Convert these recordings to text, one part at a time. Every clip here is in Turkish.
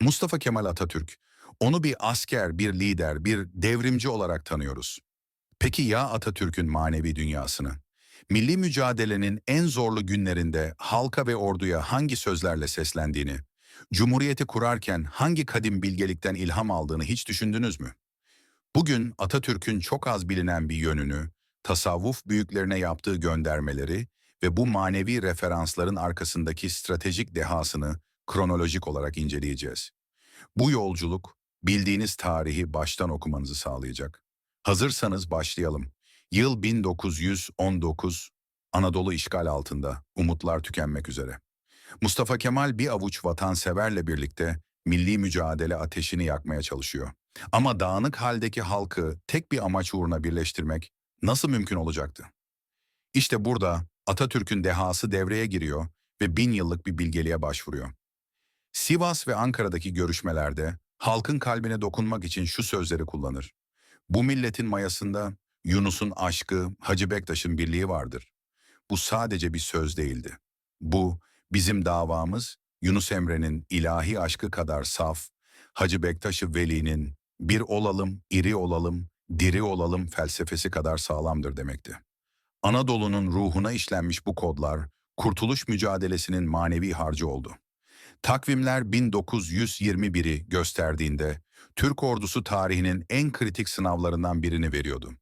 Mustafa Kemal Atatürk, onu bir asker, bir lider, bir devrimci olarak tanıyoruz. Peki ya Atatürk'ün manevi dünyasını? Milli mücadelenin en zorlu günlerinde halka ve orduya hangi sözlerle seslendiğini, Cumhuriyeti kurarken hangi kadim bilgelikten ilham aldığını hiç düşündünüz mü? Bugün Atatürk'ün çok az bilinen bir yönünü, tasavvuf büyüklerine yaptığı göndermeleri ve bu manevi referansların arkasındaki stratejik dehasını kronolojik olarak inceleyeceğiz. Bu yolculuk bildiğiniz tarihi baştan okumanızı sağlayacak. Hazırsanız başlayalım. Yıl 1919, Anadolu işgal altında, umutlar tükenmek üzere. Mustafa Kemal bir avuç vatanseverle birlikte milli mücadele ateşini yakmaya çalışıyor. Ama dağınık haldeki halkı tek bir amaç uğruna birleştirmek nasıl mümkün olacaktı? İşte burada Atatürk'ün dehası devreye giriyor ve bin yıllık bir bilgeliğe başvuruyor. Sivas ve Ankara'daki görüşmelerde halkın kalbine dokunmak için şu sözleri kullanır. Bu milletin mayasında Yunus'un aşkı, Hacı Bektaş'ın birliği vardır. Bu sadece bir söz değildi. Bu, bizim davamız Yunus Emre'nin ilahi aşkı kadar saf, Hacı Bektaş-ı Veli'nin bir olalım, iri olalım, diri olalım felsefesi kadar sağlamdır demekti. Anadolu'nun ruhuna işlenmiş bu kodlar, kurtuluş mücadelesinin manevi harcı oldu. Takvimler 1921'i gösterdiğinde Türk ordusu tarihinin en kritik sınavlarından birini veriyordu.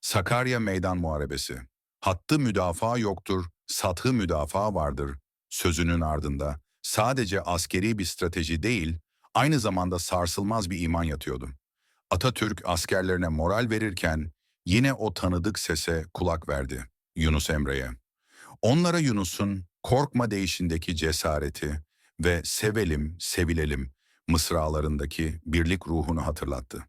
Sakarya Meydan Muharebesi. Hattı müdafaa yoktur, sathı müdafaa vardır sözünün ardında sadece askeri bir strateji değil, aynı zamanda sarsılmaz bir iman yatıyordu. Atatürk askerlerine moral verirken yine o tanıdık sese kulak verdi, Yunus Emre'ye. Onlara Yunus'un korkma değişindeki cesareti ve sevelim, sevilelim mısralarındaki birlik ruhunu hatırlattı.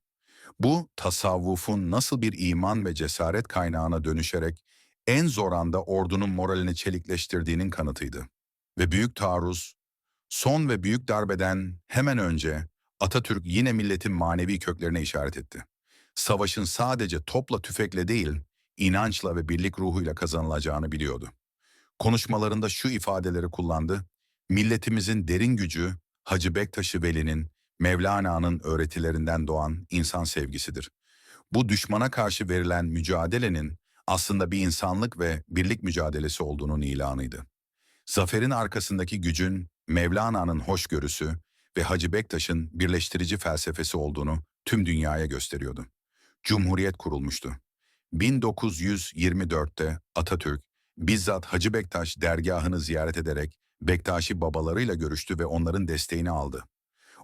Bu tasavvufun nasıl bir iman ve cesaret kaynağına dönüşerek en zor anda ordunun moralini çelikleştirdiğinin kanıtıydı. Ve büyük taarruz, son ve büyük darbeden hemen önce Atatürk yine milletin manevi köklerine işaret etti. Savaşın sadece topla tüfekle değil, inançla ve birlik ruhuyla kazanılacağını biliyordu. Konuşmalarında şu ifadeleri kullandı. Milletimizin derin gücü Hacı Bektaş-ı Veli'nin, Mevlana'nın öğretilerinden doğan insan sevgisidir. Bu düşmana karşı verilen mücadelenin aslında bir insanlık ve birlik mücadelesi olduğunun ilanıydı. Zaferin arkasındaki gücün Mevlana'nın hoşgörüsü ve Hacı Bektaş'ın birleştirici felsefesi olduğunu tüm dünyaya gösteriyordu. Cumhuriyet kurulmuştu. 1924'te Atatürk bizzat Hacı Bektaş dergahını ziyaret ederek Bektaşi babalarıyla görüştü ve onların desteğini aldı.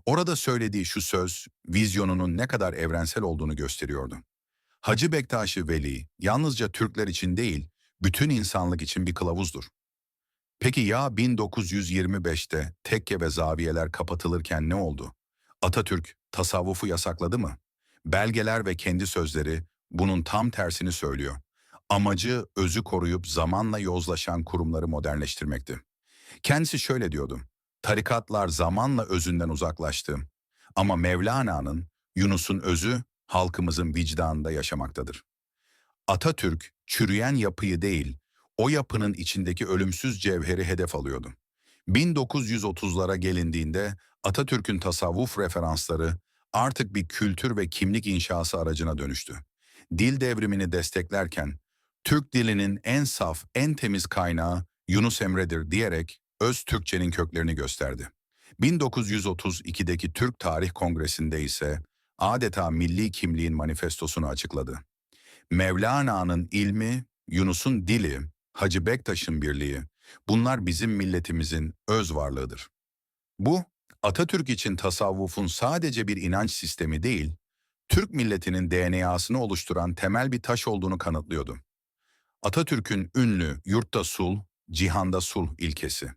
Orada söylediği şu söz, vizyonunun ne kadar evrensel olduğunu gösteriyordu. Hacı Bektaşi Veli, yalnızca Türkler için değil, bütün insanlık için bir kılavuzdur. Peki ya 1925'te tekke ve zaviyeler kapatılırken ne oldu? Atatürk tasavvufu yasakladı mı? Belgeler ve kendi sözleri bunun tam tersini söylüyor. Amacı özü koruyup zamanla yozlaşan kurumları modernleştirmekti. Kendisi şöyle diyordu. Tarikatlar zamanla özünden uzaklaştı. Ama Mevlana'nın, Yunus'un özü halkımızın vicdanında yaşamaktadır. Atatürk çürüyen yapıyı değil, o yapının içindeki ölümsüz cevheri hedef alıyordu. 1930'lara gelindiğinde Atatürk'ün tasavvuf referansları artık bir kültür ve kimlik inşası aracına dönüştü. Dil devrimini desteklerken Türk dilinin en saf, en temiz kaynağı Yunus Emre'dir diyerek öz Türkçenin köklerini gösterdi. 1932'deki Türk Tarih Kongresi'nde ise adeta milli kimliğin manifestosunu açıkladı. Mevlana'nın ilmi, Yunus'un dili, Hacı Bektaş'ın birliği, bunlar bizim milletimizin öz varlığıdır. Bu, Atatürk için tasavvufun sadece bir inanç sistemi değil, Türk milletinin DNA'sını oluşturan temel bir taş olduğunu kanıtlıyordu. Atatürk'ün ünlü yurtta sul, cihanda sul ilkesi.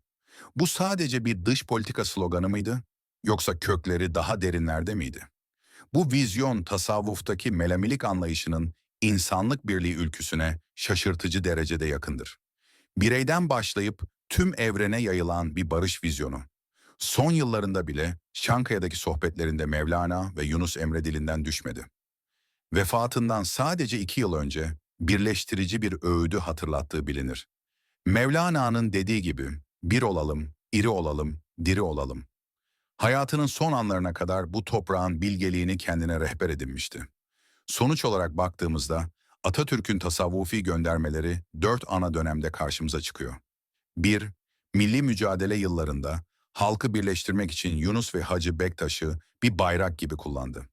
Bu sadece bir dış politika sloganı mıydı? Yoksa kökleri daha derinlerde miydi? Bu vizyon tasavvuftaki melamilik anlayışının insanlık birliği ülküsüne şaşırtıcı derecede yakındır. Bireyden başlayıp tüm evrene yayılan bir barış vizyonu. Son yıllarında bile Şankaya'daki sohbetlerinde Mevlana ve Yunus Emre dilinden düşmedi. Vefatından sadece iki yıl önce birleştirici bir öğüdü hatırlattığı bilinir. Mevlana'nın dediği gibi bir olalım, iri olalım, diri olalım. Hayatının son anlarına kadar bu toprağın bilgeliğini kendine rehber edinmişti. Sonuç olarak baktığımızda Atatürk'ün tasavvufi göndermeleri dört ana dönemde karşımıza çıkıyor. 1. Milli mücadele yıllarında halkı birleştirmek için Yunus ve Hacı Bektaş'ı bir bayrak gibi kullandı.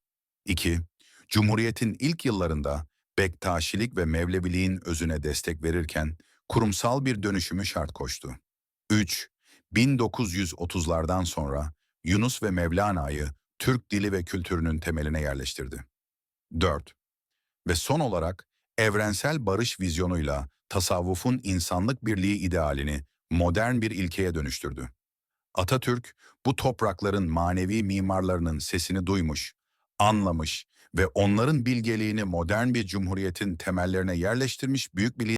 2. Cumhuriyetin ilk yıllarında Bektaşilik ve Mevleviliğin özüne destek verirken kurumsal bir dönüşümü şart koştu. 3. 1930'lardan sonra Yunus ve Mevlana'yı Türk dili ve kültürünün temeline yerleştirdi. 4. Ve son olarak evrensel barış vizyonuyla tasavvufun insanlık birliği idealini modern bir ilkeye dönüştürdü. Atatürk bu toprakların manevi mimarlarının sesini duymuş, anlamış ve onların bilgeliğini modern bir cumhuriyetin temellerine yerleştirmiş büyük bir